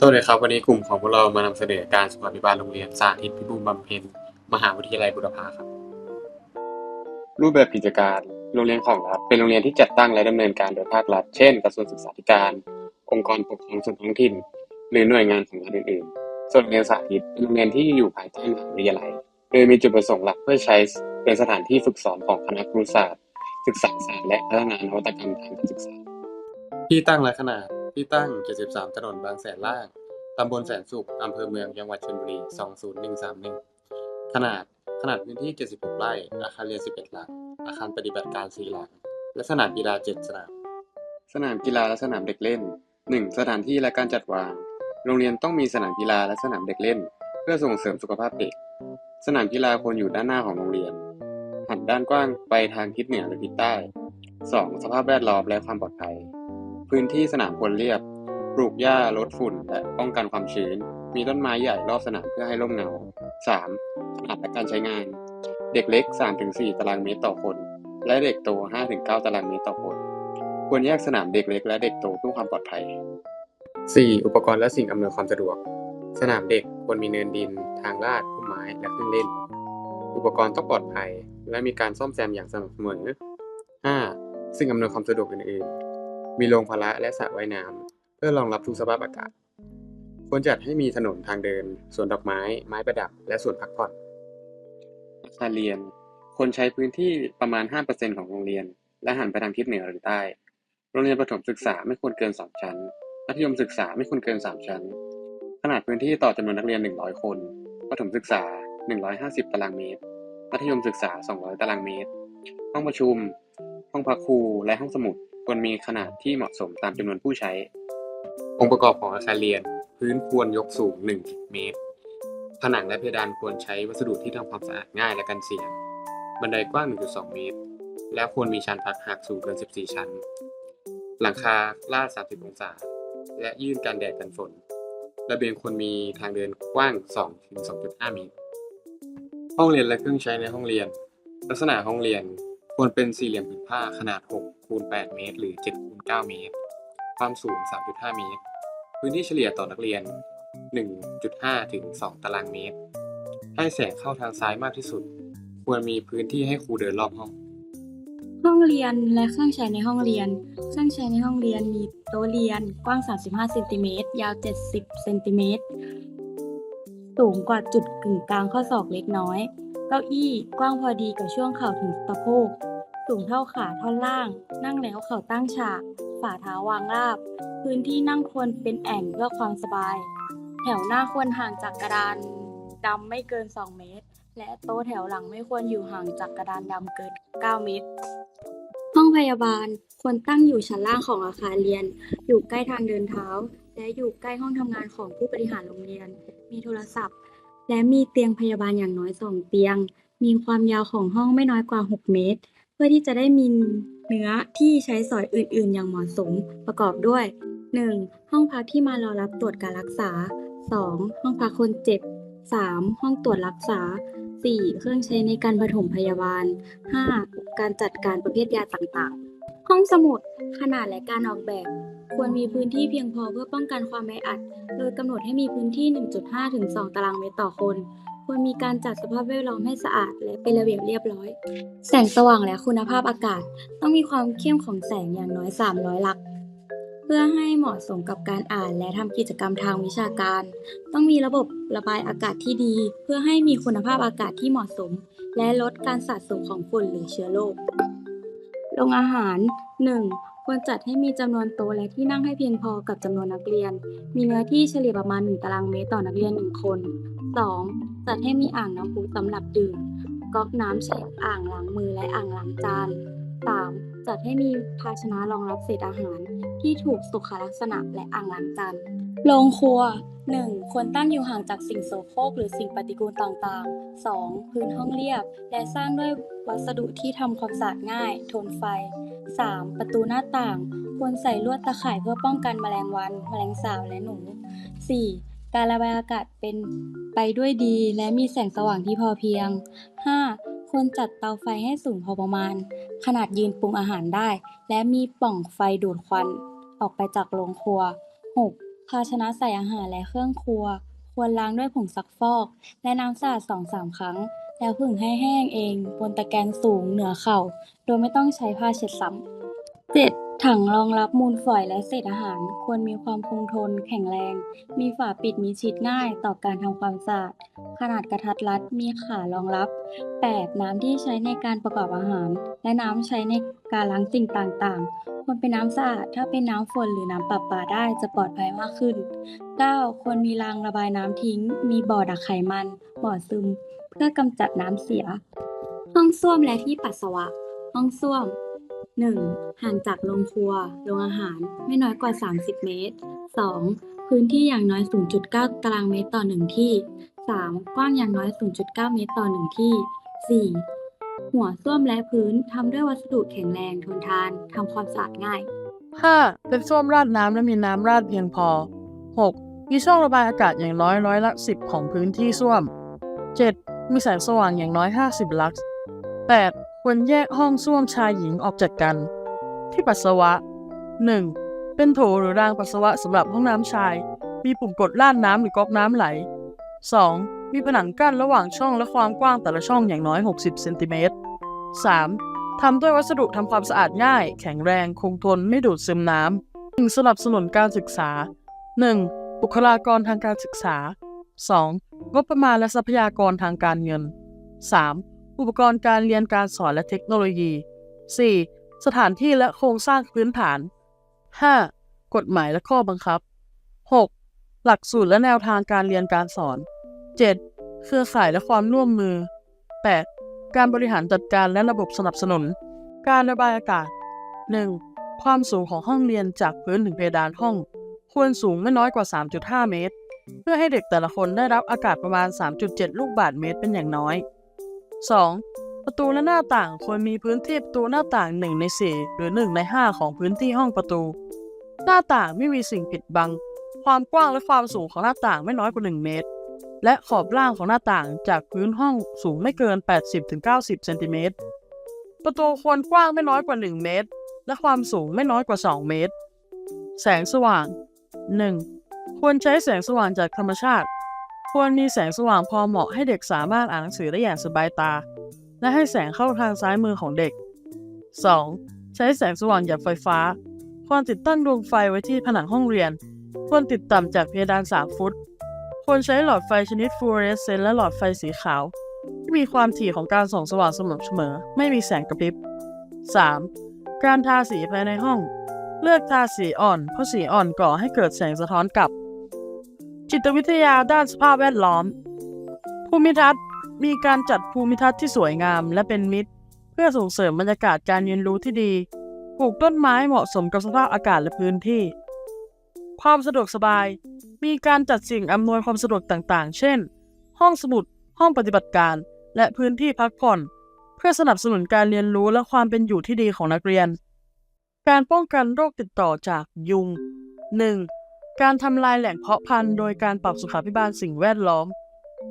สวัสดีครับ วันนี้กลุ่มของพวกเรามานำเสนอการสุขาภิบาลโรงเรียนสาธิตพิบูลบำเพ็ญมหาวิทยาลัยบุรพาครับ รูปแบบกิจการโรงเรียนของรัฐเป็นโรงเรียนที่จัดตั้งและดำเนินการโดยภาครัฐ เช่นกระทรวงศึกษาธิการ องค์กรปกครองส่วนท้องถิ่น หรือหน่วยงานของรัฐอื่นๆ ส่วนโรงเรียนสาธิตเป็นโรงเรียนที่อยู่ภายใต้มหาวิทยาลัยโดยมีจุดประสงค์หลักเพื่อใช้เป็นสถานที่ฝึกสอนของคณะครุศาสตร์ ศึกษาศาสตร์และพัฒนานวัตกรรมทางการศึกษา ที่ตั้งและขนาด ที่ตั้ง 73 ถนนบางแสนล่าง ตำบลแสนสุข อำเภอเมือง จังหวัดชลบุรี 20131 ขนาด ขนาดพื้นที่ 76 ไร่ อาคารเรียน 11 หลัง อาคารปฏิบัติการ 4 หลัง และสนามกีฬา 7 สนาม สนามกีฬาและสนามเด็กเล่น 1. สถานที่และการจัดวาง โรงเรียนต้องมีสนามกีฬาและสนามเด็กเล่น เพื่อส่งเสริมสุขภาพเด็ก สนามกีฬาควรอยู่ด้านหน้าของโรงเรียน หันด้านกว้างไปทางทิศเหนือหรือทิศใต้ 2. สภาพแวดล้อมและความปลอดภัย พื้นที่สนามควรเรียบ ปลูกหญ้าลดฝุ่น และป้องกันความชื้น มีต้นไม้ใหญ่รอบสนามเพื่อให้ร่มเงา 3. ขนาดและการใช้งาน เด็กเล็ก 3-4 ตารางเมตรต่อคน และเด็กโต 5-9 ตารางเมตรต่อคน ควรแยกสนามเด็กเล็กและเด็กโตเพื่อความปลอดภัย 4. อุปกรณ์และสิ่งอำนวยความสะดวก สนามเด็กควรมีเนินดิน ทางลาดพุ่มไม้และเครื่องเล่น อุปกรณ์ต้องปลอดภัย และมีการซ่อมแซมอย่างสม่ำเสมอ 5. สิ่งอำนวยความสะดวกอื่นๆ มีโรงพละและสระว่ายน้ำเพื่อรองรับทุกสภาพอากาศ ควรจัดให้มีถนนทางเดิน สวนดอกไม้ ไม้ประดับ และสวนพักผ่อนอาคารเรียน ควรใช้พื้นที่ประมาณ 5%ของโรงเรียน และหันไปทางทิศเหนือหรือใต้ โรงเรียนประถมศึกษาไม่ควรเกิน 2 ชั้น มัธยมศึกษาไม่ควรเกิน 3 ชั้น ขนาดพื้นที่ต่อจำนวนนักเรียน 100 คน ประถมศึกษา 150 ตารางเมตร มัธยมศึกษา 200 ตารางเมตร ห้องประชุม ห้องพักครู และห้องสมุด ควรมีขนาดที่เหมาะสมตามจำนวนผู้ใช้ องค์ประกอบของอาคารเรียน พื้นควรยกสูง1เมตร ผนังและเพดานควรใช้วัสดุที่ทำความสะอาดง่ายและกันเสียง บันไดกว้าง 1.2 เมตร และควรมีชั้นพักหากสูงเกิน 14 ชั้น หลังคาลาด 30 องศา และยื่นกันแดดกันฝน ระเบียงควรมีทางเดินกว้าง 2-2.5 เมตร ห้องเรียนและเครื่องใช้ในห้องเรียน ลักษณะห้องเรียนควรเป็นสี่เหลี่ยมผืนผ้าขนาด 6 คูณ8เมตร หรือ7คูณ9เมตร ความสูง 3.5 เมตร พื้นที่เฉลี่ยต่อนักเรียน 1.5 ถึง 2 ตารางเมตร ให้แสงเข้าทางซ้ายมากที่สุด ควรมีพื้นที่ให้ครูเดินรอบห้อง ห้องเรียนและเครื่องใช้ในห้องเรียน เครื่องใช้ในห้องเรียนมีโต๊ะเรียนกว้าง 35เซนติเมตรยาว 70เซนติเมตรสูงกว่าจุดกึ่งกลางข้อศอกเล็กน้อย เก้าอี้กว้างพอดีกับช่วงเข่าถึงสะโพก สูงเท่าขาท่อนล่าง นั่งแล้วเข่าตั้งฉาก ฝ่าเท้าวางราบ พื้นที่นั่งควรเป็นแอ่งเพื่อความสบาย แถวหน้าควรห่างจากกระดานดำไม่เกิน 2 เมตร และโต๊ะแถวหลังไม่ควรอยู่ห่างจากกระดานดำเกิน 9 เมตร ห้องพยาบาลควรตั้งอยู่ชั้นล่างของอาคารเรียน อยู่ใกล้ทางเดินเท้า และอยู่ใกล้ห้องทำงานของผู้บริหารโรงเรียน มีโทรศัพท์ และมีเตียงพยาบาลอย่างน้อย2เตียง มีความยาวของห้องไม่น้อยกว่า 6 เมตร เพื่อที่จะได้มีเนื้อที่ใช้สอยอื่น ๆ อย่างเหมาะสมประกอบด้วย 1. ห้องพักที่มารอรับตรวจการรักษา 2. ห้องพักคนเจ็บ 3. ห้องตรวจรักษา 4. เครื่องใช้ในการปฐมพยาบาล 5. การจัดการประเภทยาต่างๆ ห้องสมุด ขนาดและการออกแบบ ควรมีพื้นที่เพียงพอเพื่อป้องกันความแออัด โดยกำหนดให้มีพื้นที่ 1.5 ถึง 2 ตารางเมตรต่อคน ควรมีการจัดสภาพแวดล้อมให้สะอาดและเป็นระเบียบเรียบร้อย แสงสว่างและคุณภาพอากาศ ต้องมีความเข้มของแสงอย่างน้อย 300 ลักเพื่อให้เหมาะสมกับการอ่านและทำกิจกรรมทางวิชาการ ต้องมีระบบระบายอากาศที่ดี เพื่อให้มีคุณภาพอากาศที่เหมาะสม และลดการสะสมของฝุ่นหรือเชื้อโรคโรงอาหาร 1. ควรจัดให้มีจำนวนโต๊ะและที่นั่งให้เพียงพอกับจำนวนนักเรียน มีเนื้อที่เฉลี่ยประมาณ 1 ตารางเมตรต่อนักเรียน 1 คน 2. จัดให้มีอ่างน้ำพุสำหรับดื่มก๊อกน้ำใช้อ่างล้างมือและอ่างล้างจาน 3. จัดให้มีภาชนะรองรับเศษอาหาร ที่ถูกสุขลักษณะและอ่างล้างจานโรงครัว 1. ควรตั้งอยู่ห่างจากสิ่งโสโครกหรือสิ่งปฏิกูลต่างๆ 2. พื้นห้องเรียบ และสร้างด้วยวัสดุที่ทำความสะอาดง่าย ทนไฟ 3. ประตูหน้าต่างควรใส่ลวดตะข่ายเพื่อป้องกันแมลงวัน แมลงสาบและหนู 4. การระบายอากาศเป็นไปด้วยดี และมีแสงสว่างที่พอเพียง 5. ควรจัดเตาไฟให้สูงพอประมาณ ขนาดยืนปรุงอาหารได้ และมีปล่องไฟดูดควัน ออกไปจากโรงครัว 6. ภาชนะใส่อาหารและเครื่องครัว ควรล้างด้วยผงซักฟอก และน้ำสะอาด2-3ครั้ง แล้วผึ่งให้แห้งเองบนตะแกรงสูงเหนือเข่า โดยไม่ต้องใช้ผ้าเช็ดซ้ำ 7. ถังรองรับมูลฝอยและเศษอาหาร ควรมีความคงทน แข็งแรง มีฝาปิดมิดชิดง่ายต่อการทำความสะอาด ขนาดกระทัดรัดมีขารองรับ 8. น้ำที่ใช้ในการประกอบอาหาร และน้ำใช้ในการล้างสิ่งต่างๆควรเป็นน้ำสะอาด ถ้าเป็นน้ำฝนหรือน้ำประปาได้จะปลอดภัยมากขึ้น 9. ควรมีรางระบายน้ำทิ้ง มีบ่อดักไขมัน บ่อซึม พื่อกำจัดน้ำเสีย ห้องส้วมและที่ปัสสาวะ ห้องส้วม 1. ห่างจากโรงครัว โรงอาหาร ไม่น้อยกว่า 30 เมตร 2. พื้นที่อย่างน้อย 0.9 ตารางเมตรต่อ 1 ที่ 3. กว้างอย่างน้อย 0.9 เมตรต่อ 1 ที่ 4. หัวส้วมและพื้นทำด้วยวัสดุแข็งแรงทนทานทำความสะอาดง่าย 5. เป็นส้วมราดน้ำและมีน้ำราดเพียงพอ 6. มีช่องระบายอากาศอย่างน้อยร้อยละ 10 ของพื้นที่ส้วม 7. มีแสงสว่างอย่างน้อย 50 ลักซ์ 8. ควรแยกห้องส้วมชายหญิงออกจากกัน ที่ปัสสาวะ 1. เป็นโถหรือรางปัสสาวะสำหรับห้องน้ำชาย มีปุ่มกดลาดน้ำหรือก๊อกน้ำไหล 2. มีผนังกั้นระหว่างช่องและความกว้างแต่ละช่องอย่างน้อย 60 เซนติเมตร 3. ทำด้วยวัสดุทำความสะอาดง่าย แข็งแรงคงทนไม่ดูดซึมน้ำ 1. สนับสนุนการศึกษา 1. บุคลากรทางการศึกษา 2. งบประมาณและทรัพยากรทางการเงิน 3. อุปกรณ์การเรียนการสอนและเทคโนโลยี 4. สถานที่และโครงสร้างพื้นฐาน 5. กฎหมายและข้อบังคับ 6. หลักสูตรและแนวทางการเรียนการสอน 7. เครือข่ายและความร่วมมือ 8. การบริหารจัดการและระบบสนับสนุน การระบายอากาศ 1. ความสูงของห้องเรียนจากพื้นถึงเพดานห้อง ควรสูงไม่น้อยกว่า 3.5 เมตร เพื่อให้เด็กแต่ละคนได้รับอากาศประมาณ 3.7 ลูกบาศก์เมตรเป็นอย่างน้อย 2. ประตูและหน้าต่างควรมีพื้นที่ประตูหน้าต่าง 1 ใน 4 หรือ 1 ใน 5 ของพื้นที่ห้องประตู หน้าต่างไม่มีสิ่งปิดบัง ความกว้างและความสูงของหน้าต่างไม่น้อยกว่า 1 เมตร และขอบล่างของหน้าต่างจากพื้นห้องสูงไม่เกิน 80-90 เซนติเมตร ประตูควรกว้างไม่น้อยกว่า 1 เมตร และความสูงไม่น้อยกว่า 2 เมตร แสงสว่าง 1. ควรใช้แสงสว่างจากธรรมชาติ ควรมีแสงสว่างพอเหมาะให้เด็กสามารถอ่านหนังสือได้อย่างสบายตา และให้แสงเข้าทางซ้ายมือของเด็ก 2. ใช้แสงสว่างหยับไฟฟ้า ควรติดตั้งดวงไฟไว้ที่ผนังห้องเรียน ควรติดต่ำจากเพดาน 3 ฟุต ควรใช้หลอดไฟชนิดฟลูออเรสเซนต์และหลอดไฟสีขาวที่มีความถี่ของการส่องสว่างสม่ำเสมอ ไม่มีแสงกระพริบ 3. การทาสีภายในห้อง เลือกทาสีอ่อน เพราะสีอ่อนก่อให้เกิดแสงสะท้อนกลับ จิตวิทยาด้านสภาพแวดล้อม ภูมิทัศน์มีการจัดภูมิทัศน์ที่สวยงามและเป็นมิตร เพื่อส่งเสริมบรรยากาศการเรียนรู้ที่ดี ปลูกต้นไม้เหมาะสมกับสภาพอากาศและพื้นที่ ความสะดวกสบาย มีการจัดสิ่งอำนวยความสะดวกต่างๆ เช่น ห้องสมุด ห้องปฏิบัติการ และพื้นที่พักผ่อน เพื่อสนับสนุนการเรียนรู้และความเป็นอยู่ที่ดีของนักเรียน การป้องกันโรคติดต่อจากยุง 1. การทำลายแหล่งเพาะพันธุ์โดยการปรับสุขาภิบาลสิ่งแวดล้อม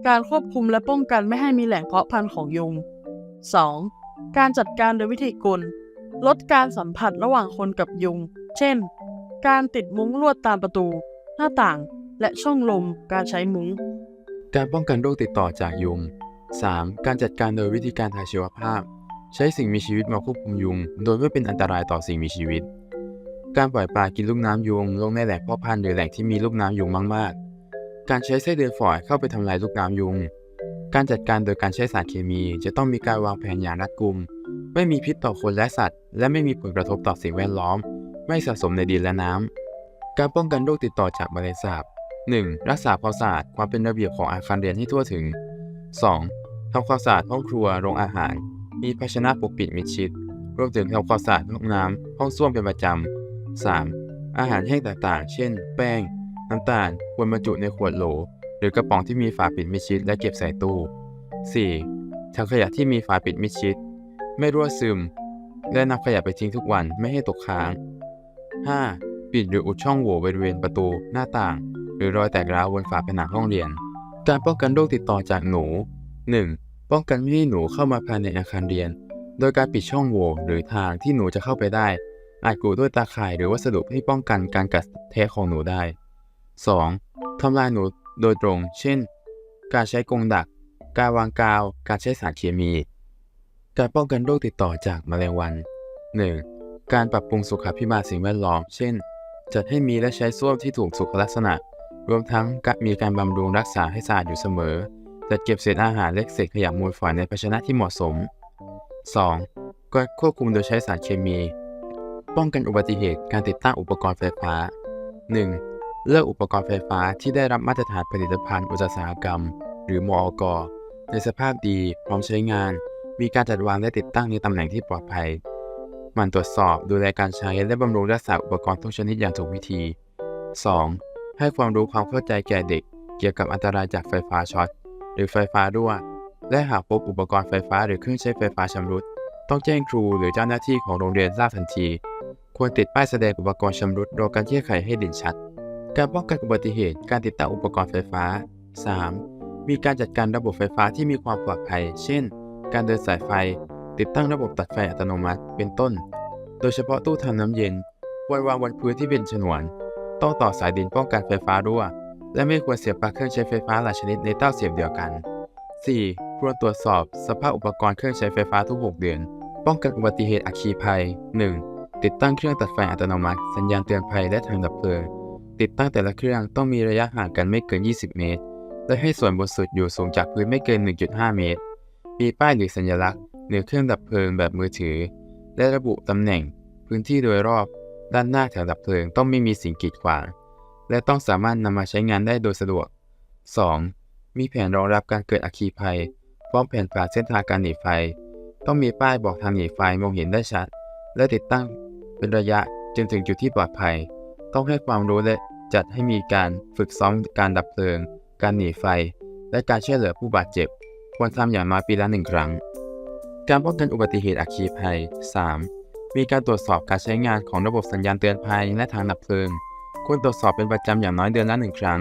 การควบคุมและป้องกันไม่ให้มีแหล่งเพาะพันธุ์ของยุง 2. การจัดการโดยวิธีกล ลดการสัมผัสระหว่างคนกับยุง เช่น การติดมุ้งลวดตามประตู หน้าต่าง และช่องลม การใช้มุ้ง การป้องกันโรคติดต่อจากยุง 3. การจัดการโดยวิธีการทางชีวภาพ ใช้สิ่งมีชีวิตมาควบคุมยุง โดยไม่เป็นอันตรายต่อสิ่งมีชีวิต การปล่อยปลากินลูกน้ำยุงลงในแหล่งเพาะพันธุ์หรือแหล่งที่มีลูกน้ำยุงมากๆ การใช้ไส้เดือนฝอยเข้าไปทำลายลูกน้ำยุง การจัดการโดยการใช้สารเคมี จะต้องมีการวางแผนอย่างรัดกุม ไม่มีพิษต่อคนและสัตว์ และไม่มีผลกระทบต่อสิ่งแวดล้อม ไม่สะสมในดินและน้ำ การป้องกันโรคติดต่อจากแมลงสาบ 1. รักษาความสะอาดความเป็นระเบียบของอาคารเรียนให้ทั่วถึง 2. ทำความสะอาดห้องครัวโรงอาหาร มีภาชนะปกปิดมิดชิดรวมถึงทำความสะอาดห้องน้ำห้องส้วมเป็นประจำ 3. อาหารแห้งต่างๆ เช่น แป้ง น้ำตาลควรบรรจุในขวดโหล หรือกระป๋องที่มีฝาปิดมิดชิดและเก็บใส่ตู้ 4. ถังขยะที่มีฝาปิดมิดชิด ไม่รั่วซึม และนำขยะไปทิ้งทุกวันไม่ให้ตกค้าง 5. ปิดหรืออุดช่องโหว่บริเวณประตู หน้าต่าง หรือรอยแตกร้าวบนฝาผนังห้องเรียน การป้องกันโรคติดต่อจากหนู 1. ป้องกันไม่ให้หนูเข้ามาภายในอาคารเรียน โดยการปิดช่องโหว่หรือทางที่หนูจะเข้าไปได้ อาจกูด้วยตาข่ายหรือวัสดุที่ป้องกันการกัดแทะของหนูได้ 2. ทำลายหนูโดยตรง เช่น การใช้กรงดัก การวางกาว การใช้สารเคมี การป้องกันโรคติดต่อจากแมลงวัน 1. การปรับปรุงสุขภิบาลสิ่งแวดล้อม เช่น จัดให้มีและใช้ส้วมที่ถูกสุขลักษณะ รวมทั้งการมีการบำรุงรักษาให้สะอาดอยู่เสมอ จัดเก็บเศษอาหารและเศษขยะมูลฝอยในภาชนะที่เหมาะสม 2. การควบคุมโดยใช้สารเคมี ป้องกันอุบัติเหตุการติดตั้งอุปกรณ์ไฟฟ้า 1. เลือกอุปกรณ์ไฟฟ้าที่ได้รับมาตรฐานผลิตภัณฑ์อุตสาหกรรม หรือมอกในสภาพดีพร้อมใช้งาน มีการจัดวางและติดตั้งในตำแหน่งที่ปลอดภัยมั่นตรวจสอบดูแลการใช้และบำรุงรักษาอุปกรณ์ทุกชนิดอย่างถูกวิธี 2. ให้ความรู้ความเข้าใจแก่เด็ก เกี่ยวกับอันตรายจากไฟฟ้าช็อตหรือไฟฟ้ารั่ว และหากพบอุปกรณ์ไฟฟ้าหรือเครื่องใช้ไฟฟ้าชำรุด ต้องแจ้งครูหรือเจ้าหน้าที่ของโรงเรียนทราบทันที ควรติดป้ายแสดงอุปกรณ์ชำรุดรอการแก้ไขให้เด่นชัด การป้องกันอุบัติเหตุการติดตั้งอุปกรณ์ไฟฟ้า 3. มีการจัดการระบบไฟฟ้าที่มีความปลอดภัย เช่น การเดินสายไฟ ติดตั้งระบบตัดไฟอัตโนมัติ เป็นต้น โดยเฉพาะตู้ทำน้ำเย็นควรวางบนพื้นที่เป็นฉนวน ต้องต่อสายดินป้องกันไฟฟ้ารั่ว และไม่ควรเสียบปลั๊กเครื่องใช้ไฟฟ้าหลายชนิดในเต้าเสียบเดียวกัน 4. ควรตรวจสอบสภาพอุปกรณ์เครื่องใช้ไฟฟ้าทุก 6 เดือน ป้องกันอุบัติเหตุอัคคีภัย 1. ติดตั้งเครื่องตัดไฟอัตโนมัติ สัญญาณเตือนภัยและถังดับเพลิง ติดตั้งแต่ละเครื่องต้องมีระยะห่างกันไม่เกิน 20 เมตร และให้ส่วนบนสุดอยู่สูงจากพื้นไม่เกิน 1.5 เมตร มีป้ายหรือสัญลักษณ์เหนือเครื่องดับเพลิงแบบมือถือ และระบุตำแหน่ง พื้นที่โดยรอบ ด้านหน้าถังดับเพลิงต้องไม่มีสิ่งกีดขวาง และต้องสามารถนำมาใช้งานได้โดยสะดวก 2. มีแผนรองรับการเกิดอัคคีภัยพร้อมแผนผ่าเส้นทางการหนีไฟ ต้องมีป้ายบอกทางหนีไฟมองเห็นได้ชัด และติดตั้งเป็นระยะจนถึงจุดที่ปลอดภัย ต้องให้ความรู้และจัดให้มีการฝึกซ้อมการดับเพลิง การหนีไฟ และการช่วยเหลือผู้บาดเจ็บ ควรทำอย่างน้อยปีละหนึ่งครั้ง การป้องกันอุบัติเหตุอัคคีภัย 3. มีการตรวจสอบการใช้งานของระบบสัญญาณเตือนภัยและทางดับเพลิง ควรตรวจสอบเป็นประจำอย่างน้อยเดือนละหนึ่งครั้ง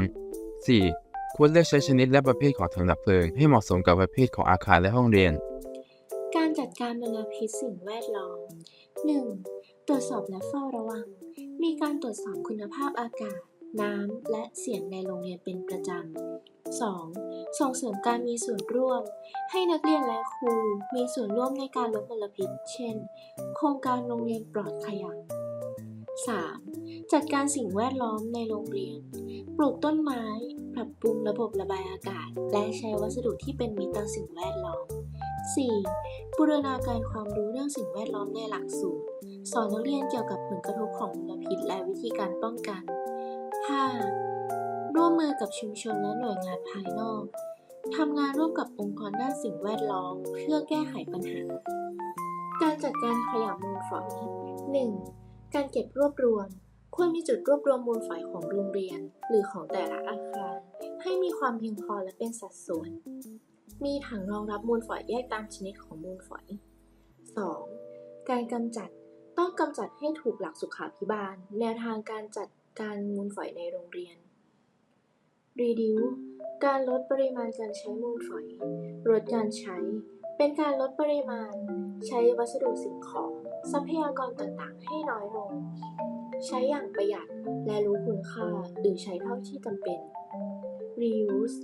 4. ควรเลือกใช้ชนิดและประเภทของถังดับเพลิงให้เหมาะสมกับประเภทของอาคารและห้องเรียน จัดการมลพิษสิ่งแวดล้อม 1. ตรวจสอบและเฝ้าระวัง มีการตรวจสอบคุณภาพอากาศ น้ำ และเสียงในโรงเรียนเป็นประจำ 2. ส่งเสริมการมีส่วนร่วม ให้นักเรียนและครูมีส่วนร่วมในการลดมลพิษ เช่น โครงการโรงเรียนปลอดขยะ 3. จัดการสิ่งแวดล้อมในโรงเรียน ปลูกต้นไม้ ปรับปรุงระบบระบายอากาศ และใช้วัสดุที่เป็นมิตรต่อสิ่งแวดล้อม 4. บูรณาการความรู้เรื่องสิ่งแวดล้อมในหลักสูตร สอนนักเรียนเกี่ยวกับผลกระทบของมลพิษและวิธีการป้องกัน 5. ร่วมมือกับชุมชนและหน่วยงานภายนอก ทำงานร่วมกับองค์กรด้านสิ่งแวดล้อม เพื่อแก้ไขปัญหา การจัดการขยะมูลฝอย 1. การเก็บรวบรวม ควรมีจุดรวบรวมมูลฝอยของโรงเรียน หรือของแต่ละอาคาร ให้มีความเพียงพอและเป็นสัดส่วน มีถังรองรับมูลฝอยแยกตามชนิดของมูลฝอย 2. การกำจัดต้องกำจัดให้ถูกหลักสุขาภิบาล แนวทางการจัดการมูลฝอยในโรงเรียน Reduce การลดปริมาณการใช้มูลฝอย ลดการใช้ เป็นการลดปริมาณ ใช้วัสดุสิ่งของ ทรัพยากรต่างๆ ให้น้อยลง ใช้อย่างประหยัดและรู้คุณค่า หรือใช้เท่าที่จำเป็น Reuse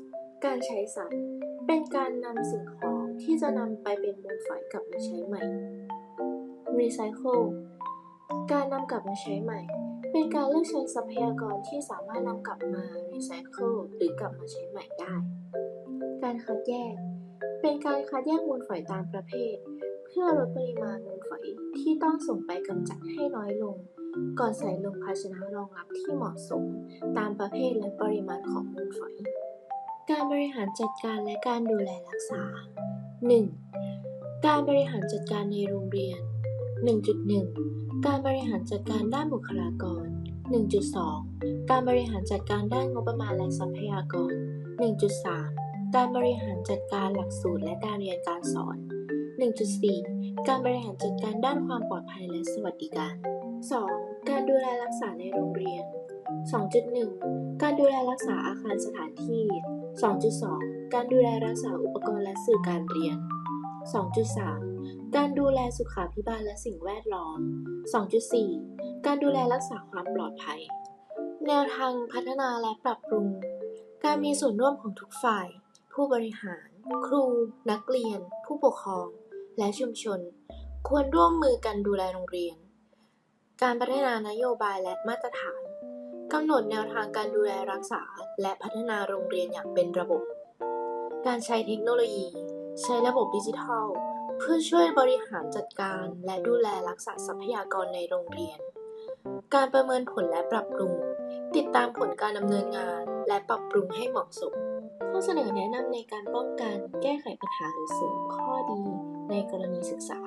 การใช้ซ้ำ เป็นการนำสิ่งของที่จะนำไปเป็นมูลฝอยกลับมาใช้ใหม่ Recycle การนำกลับมาใช้ใหม่ เป็นการเลือกใช้ทรัพยากรที่สามารถนำกลับมา recycle หรือกลับมาใช้ใหม่ได้ การคัดแยก เป็นการคัดแยกมูลฝอยตามประเภท เพื่อลดปริมาณมูลฝอยที่ต้องส่งไปกำจัดให้น้อยลง ก่อนใส่ลงภาชนะรองรับที่เหมาะสม ตามประเภทและปริมาณของมูลฝอย การบริหารจัดการและการดูแลรักษา 1. การบริหารจัดการในโรงเรียน 1.1 การบริหารจัดการด้านบุคลากร 1.2 การบริหารจัดการด้านงบประมาณและทรัพยากร 1.3 การบริหารจัดการหลักสูตรและการเรียนการสอน 1.4 การบริหารจัดการด้านความปลอดภัยและสวัสดิการ 2. การดูแลรักษาในโรงเรียน 2.1 การดูแลรักษาอาคารสถานที่ 2.2 การดูแลรักษาอุปกรณ์และสื่อการเรียน 2.3 การดูแลสุขาภิบาลและสิ่งแวดล้อม 2.4 การดูแลรักษาความปลอดภัย แนวทางพัฒนาและปรับปรุง การมีส่วนร่วมของทุกฝ่าย ผู้บริหาร ครู นักเรียน ผู้ปกครอง และชุมชน ควรร่วมมือกันดูแลโรงเรียน การพัฒนานโยบายและมาตรฐาน กำหนดแนวทางการดูแลรักษา และพัฒนาโรงเรียนอย่างเป็นระบบ การใช้เทคโนโลยี ใช้ระบบดิจิทัล เพื่อช่วยบริหารจัดการและดูแลรักษาทรัพยากรในโรงเรียน การประเมินผลและปรับปรุง ติดตามผลการดำเนินงาน และปรับปรุงให้เหมาะสม ข้อเสนอแนะนำในการป้องกัน แก้ไขปัญหาหรือเสริมข้อดีในกรณีศึกษา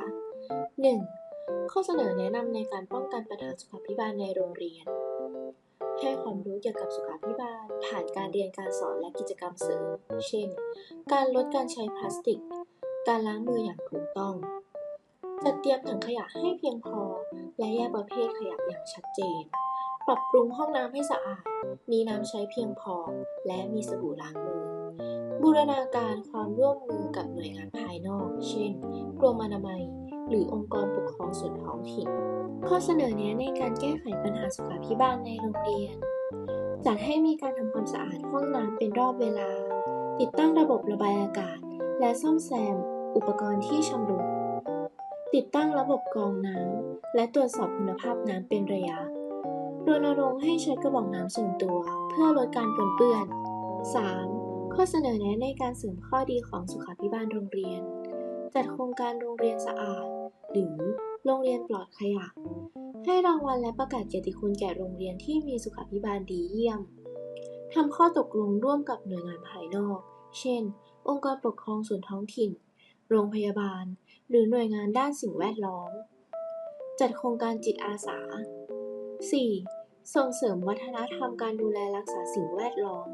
1. ข้อเสนอแนะนำในการป้องกันปัญหาสุขาภิบาลในโรงเรียน ให้ความรู้เกี่ยวกับสุขาภิบาล ผ่านการเรียนการสอนและกิจกรรมเสริม เช่น การลดการใช้พลาสติก การล้างมืออย่างถูกต้อง จัดเตรียมถังขยะให้เพียงพอ และแยกประเภทขยะอย่างชัดเจน ปรับปรุงห้องน้ำให้สะอาด มีน้ำใช้เพียงพอ และมีสบู่ล้างมือ บูรณาการความร่วมมือกับหน่วยงานภายนอก เช่น กรมอนามัย หรือองค์กรปกครองส่วนท้องถิ่น ข้อเสนอแนะในการแก้ไขปัญหาสุขาภิบาลในโรงเรียน จัดให้มีการทำความสะอาดห้องน้ำเป็นรอบเวลา ติดตั้งระบบระบายอากาศ และซ่อมแซม อุปกรณ์ที่ชำรุด ติดตั้งระบบกรองน้ำและตรวจสอบคุณภาพน้ำเป็นระยะ รณรงค์ให้ใช้กระบอกน้ำส่วนตัว เพื่อลดการปนเปื้อน 3. ข้อเสนอแนะในการเสริมข้อดีของสุขาภิบาลโรงเรียน จัดโครงการโรงเรียนสะอาด หรือโรงเรียนปลอดขยะ ให้รางวัลและประกาศเกียรติคุณแก่โรงเรียนที่มีสุขาภิบาลดีเยี่ยมทำข้อตกลงร่วมกับหน่วยงานภายนอก เช่น องค์กรปกครองส่วนท้องถิ่น โรงพยาบาล หรือหน่วยงานด้านสิ่งแวดล้อม จัดโครงการจิตอาสา 4. ส่งเสริมวัฒนธรรมการดูแลรักษาสิ่งแวดล้อม